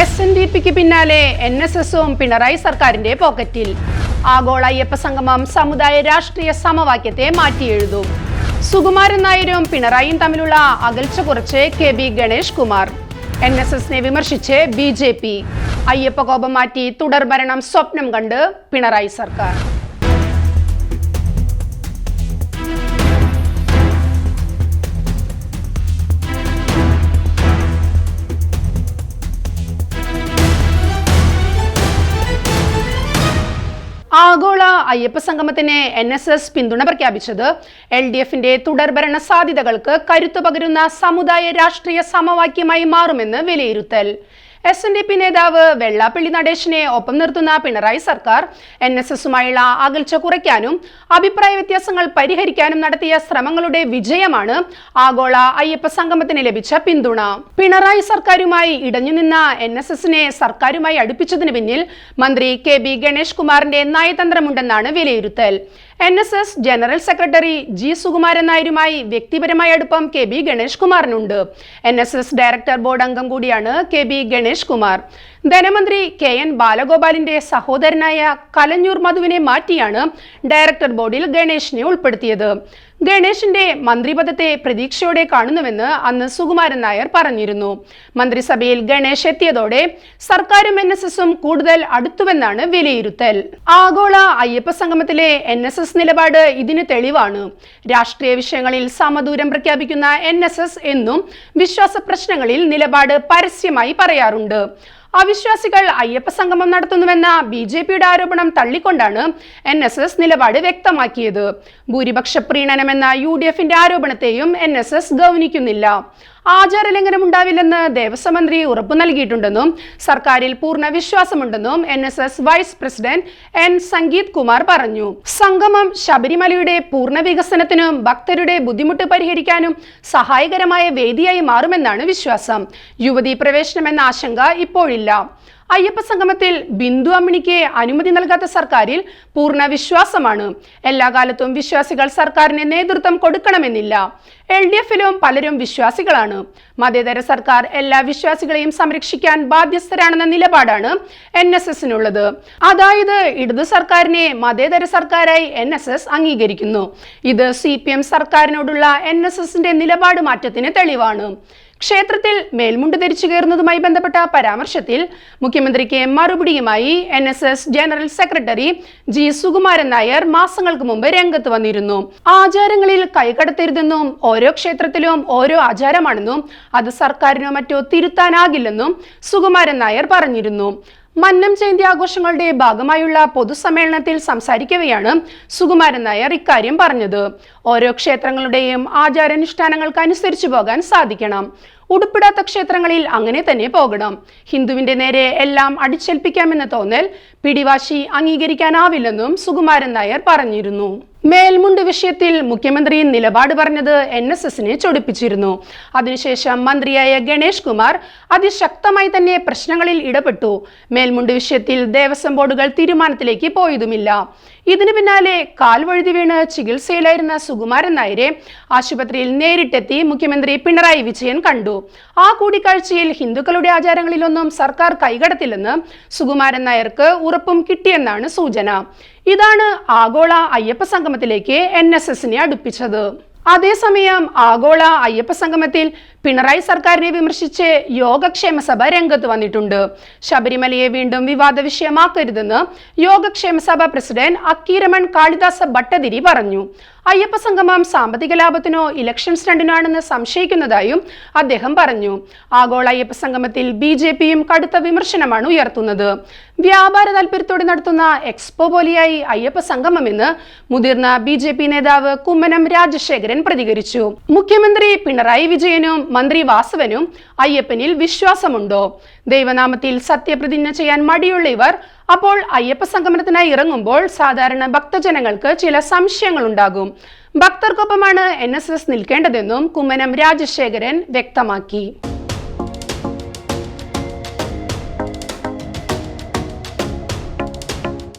S N D പിക്ക് പിന്നാലെ N S എസും പിണറായി സർക്കാരിന്റെ പോക്കറ്റിൽ. ആഗോള അയ്യപ്പ സംഗമം സമുദായ രാഷ്ട്രീയ സമവാക്യത്തെ മാറ്റിയെഴുതും. സുകുമാരൻ നായരും പിണറായിയും തമ്മിലുള്ള അകൽച്ച കുറച്ച് K B Ganesh Kumar. N S എസിനെ വിമർശിച്ച് ബി ജെ പി. അയ്യപ്പ കോപം മാറ്റി തുടർഭരണം സ്വപ്നം കണ്ട് പിണറായി സർക്കാർ. ആഗോള അയ്യപ്പ സംഗമത്തിന് എൻ എസ് എസ് പിന്തുണ പ്രഖ്യാപിച്ചത് എൽ ഡി എഫിന്റെ തുടർഭരണ സാധ്യതകൾക്ക് കരുത്തു പകരുന്ന സമുദായ രാഷ്ട്രീയ സമവാക്യമായി മാറുമെന്ന് വിലയിരുത്തൽ. എസ് എൻ ഡി പി നേതാവ് വെള്ളാപ്പള്ളി നടേശനെ ഒപ്പം നിർത്തുന്ന പിണറായി സർക്കാർ എൻ എസ് എസുമായുള്ള അകൽച്ച കുറയ്ക്കാനും അഭിപ്രായ വ്യത്യാസങ്ങൾ പരിഹരിക്കാനും നടത്തിയ ശ്രമങ്ങളുടെ വിജയമാണ് ആഗോള അയ്യപ്പ സംഗമത്തിന് ലഭിച്ച പിന്തുണ. പിണറായി സർക്കാരുമായി ഇടഞ്ഞുനിന്ന എൻ എസ് എസിനെ സർക്കാരുമായി അടുപ്പിച്ചതിന് പിന്നിൽ മന്ത്രി കെ ബി ഗണേഷ് കുമാറിന്റെ നയതന്ത്രമുണ്ടെന്നാണ് വിലയിരുത്തൽ. N S S general secretary G Sukumaran നായരുമായി വ്യക്തിപരമായ അടുപ്പം K B Ganesh കുമാറിനുണ്ട്. N S S director board അംഗം കൂടിയാണ് കെ ബി ഗണേഷ് കുമാർ. ധനമന്ത്രി കെ എൻ ബാലഗോപാലിന്റെ സഹോദരനായ കലഞ്ഞൂർ മധുവിനെ മാറ്റിയാണ് ഡയറക്ടർ ബോർഡിൽ ഗണേഷിനെ ഉൾപ്പെടുത്തിയത്. ഗണേഷിന്റെ മന്ത്രിപദത്തെ പ്രതീക്ഷയോടെ കാണുന്നുവെന്ന് അന്ന് സുകുമാരൻ നായർ പറഞ്ഞിരുന്നു. മന്ത്രിസഭയിൽ ഗണേഷ് എത്തിയതോടെ സർക്കാരും എൻ എസ് എസും കൂടുതൽ അടുത്തുവെന്നാണ് വിലയിരുത്തൽ. ആഗോള അയ്യപ്പ സംഗമത്തിലെ എൻ എസ് എസ് നിലപാട് ഇതിന് തെളിവാണ്. രാഷ്ട്രീയ വിഷയങ്ങളിൽ സമദൂരം പ്രഖ്യാപിക്കുന്ന എൻ എസ് എസ് എന്നും വിശ്വാസ പ്രശ്നങ്ങളിൽ നിലപാട് പരസ്യമായി പറയാറുണ്ട്. അവിശ്വാസികൾ അയ്യപ്പ സംഗമം നടത്തുന്നുവെന്ന ബി ജെ പിയുടെ ആരോപണം തള്ളിക്കൊണ്ടാണ് എൻ എസ് എസ് നിലപാട് വ്യക്തമാക്കിയത്. ഭൂരിപക്ഷ പ്രീണനമെന്ന യു ഡി എഫിന്റെ ആരോപണത്തെയും എൻ എസ് എസ് ഗൗനിക്കുന്നില്ല. ആചാരലംഘനം ഉണ്ടാവില്ലെന്ന് ദേവസ്വം മന്ത്രി ഉറപ്പു നൽകിയിട്ടുണ്ടെന്നും സർക്കാരിൽ പൂർണ വിശ്വാസമുണ്ടെന്നും N S S vice president N Sangeeth Kumar പറഞ്ഞു. സംഗമം ശബരിമലയുടെ പൂർണ വികസനത്തിനും ഭക്തരുടെ ബുദ്ധിമുട്ട് പരിഹരിക്കാനും സഹായകരമായ വേദിയായി മാറുമെന്നാണ് വിശ്വാസം. യുവതി പ്രവേശനം എന്ന ആശങ്ക ഇപ്പോഴില്ല. അയ്യപ്പ സംഗമത്തിൽ ബിന്ദു അമ്മിണിക്ക് അനുമതി നൽകാത്ത സർക്കാരിൽ പൂർണ വിശ്വാസമാണ് എല്ലാ കാലത്തും വിശ്വാസികൾ സർക്കാരിന് നേതൃത്വം കൊടുക്കണമെന്നില്ല. എൽ ഡി എഫിലും പലരും വിശ്വാസികളാണ്. മതേതര സർക്കാർ എല്ലാ വിശ്വാസികളെയും സംരക്ഷിക്കാൻ ബാധ്യസ്ഥരാണെന്ന നിലപാടാണ് എൻ എസ് എസിനുള്ളത്. അതായത് ഇടതു സർക്കാരിനെ മതേതര സർക്കാരായി എൻ എസ് എസ് അംഗീകരിക്കുന്നു. ഇത് സി പി എം സർക്കാരിനോടുള്ള എൻ എസ് എസിന്റെ നിലപാട് മാറ്റത്തിന് തെളിവാണ്. ക്ഷേത്രത്തിൽ മേൽമുണ്ട് ധരിച്ചു കയറുന്നതുമായി ബന്ധപ്പെട്ട പരാമർശത്തിൽ മുഖ്യമന്ത്രിക്ക് മറുപടിയുമായി N S S general secretary G Sukumaran Nair മാസങ്ങൾക്ക് മുമ്പ് രംഗത്ത് വന്നിരുന്നു. ആചാരങ്ങളിൽ കൈകടത്തരുതെന്നും ഓരോ ക്ഷേത്രത്തിലും ഓരോ ആചാരമാണെന്നും അത് സർക്കാരിനോ മറ്റോ തിരുത്താനാകില്ലെന്നും സുകുമാരൻ നായർ പറഞ്ഞിരുന്നു. മന്നം ജയന്തി ആഘോഷങ്ങളുടെ ഭാഗമായുള്ള പൊതുസമ്മേളനത്തിൽ സംസാരിക്കവെയാണ് സുകുമാരൻ നായർ ഇക്കാര്യം പറഞ്ഞത്. ഓരോ ക്ഷേത്രങ്ങളുടെയും ആചാരാനുഷ്ഠാനങ്ങൾക്ക് അനുസരിച്ചു പോകാൻ സാധിക്കണം. ഉടുപ്പിടാത്ത ക്ഷേത്രങ്ങളിൽ അങ്ങനെ തന്നെ പോകണം. ഹിന്ദുവിന്റെ നേരെ എല്ലാം അടിച്ചേൽപ്പിക്കാമെന്ന തോന്നൽ പിടിവാശി അംഗീകരിക്കാനാവില്ലെന്നും സുകുമാരൻ നായർ പറഞ്ഞിരുന്നു. മേൽമുണ്ട് വിഷയത്തിൽ മുഖ്യമന്ത്രി നിലപാട് പറഞ്ഞത് എൻ എസ് എസിനെ ചൊടിപ്പിച്ചിരുന്നു. അതിനുശേഷം മന്ത്രിയായ ഗണേഷ് കുമാർ അതിശക്തമായി തന്നെ പ്രശ്നങ്ങളിൽ ഇടപെട്ടു. മേൽമുണ്ട് വിഷയത്തിൽ ദേവസ്വം ബോർഡുകൾ തീരുമാനത്തിലേക്ക് പോയതുമില്ല. ഇതിനു പിന്നാലെ കാൽവഴുതി വീണ് ചികിത്സയിലായിരുന്ന സുകുമാരൻ നായരെ ആശുപത്രിയിൽ നേരിട്ടെത്തി മുഖ്യമന്ത്രി പിണറായി വിജയൻ കണ്ടു. ആ കൂടിക്കാഴ്ചയിൽ ഹിന്ദുക്കളുടെ ആചാരങ്ങളിലൊന്നും സർക്കാർ കൈകടത്തില്ലെന്ന് സുകുമാരൻ നായർക്ക് ഉറപ്പും കിട്ടിയെന്നാണ് സൂചന. ഇതാണ് ആഗോള അയ്യപ്പ സംഗമത്തിലേക്ക് എൻ അടുപ്പിച്ചത്. അതേസമയം ആഗോള അയ്യപ്പ സംഗമത്തിൽ പിണറായി സർക്കാരിനെ വിമർശിച്ച് യോഗക്ഷേമ സഭ രംഗത്ത് വന്നിട്ടുണ്ട്. ശബരിമലയെ വീണ്ടും വിവാദ വിഷയമാക്കരുതെന്ന് യോഗക്ഷേമ സഭ പ്രസിഡന്റ് അക്കീരമൺ കാളിദാസ ഭട്ടതിരി പറഞ്ഞു. അയ്യപ്പ സംഗമം സാമ്പത്തിക ലാഭത്തിനോ ഇലക്ഷൻ സ്റ്റണ്ടിനോ ആണെന്ന് സംശയിക്കുന്നതായും അദ്ദേഹം പറഞ്ഞു. ആഗോള അയ്യപ്പ സംഗമത്തിൽ ബി ജെ പിയും കടുത്ത വിമർശനമാണ് ഉയർത്തുന്നത്. വ്യാപാര താല്പര്യത്തോടെ നടത്തുന്ന എക്സ്പോ പോലെയായി അയ്യപ്പ സംഗമമെന്ന് മുതിർന്ന ബി നേതാവ് കുമ്മനം രാജശേഖരൻ പ്രതികരിച്ചു. മുഖ്യമന്ത്രി പിണറായി വിജയനും മന്ത്രി വാസവനും അയ്യപ്പനിൽ വിശ്വാസമുണ്ടോ? ദൈവനാമത്തിൽ സത്യപ്രതിജ്ഞ ചെയ്യാൻ മടിയുള്ള ഇവർ അപ്പോൾ അയ്യപ്പ സംഗമനത്തിനായി ഇറങ്ങുമ്പോൾ സാധാരണ ഭക്തജനങ്ങൾക്ക് ചില സംശയങ്ങൾ ഉണ്ടാകും ഭക്തർക്കൊപ്പമാണ് എൻ എസ് എസ് നിൽക്കേണ്ടതെന്നും കുമ്മനം രാജശേഖരൻ വ്യക്തമാക്കി.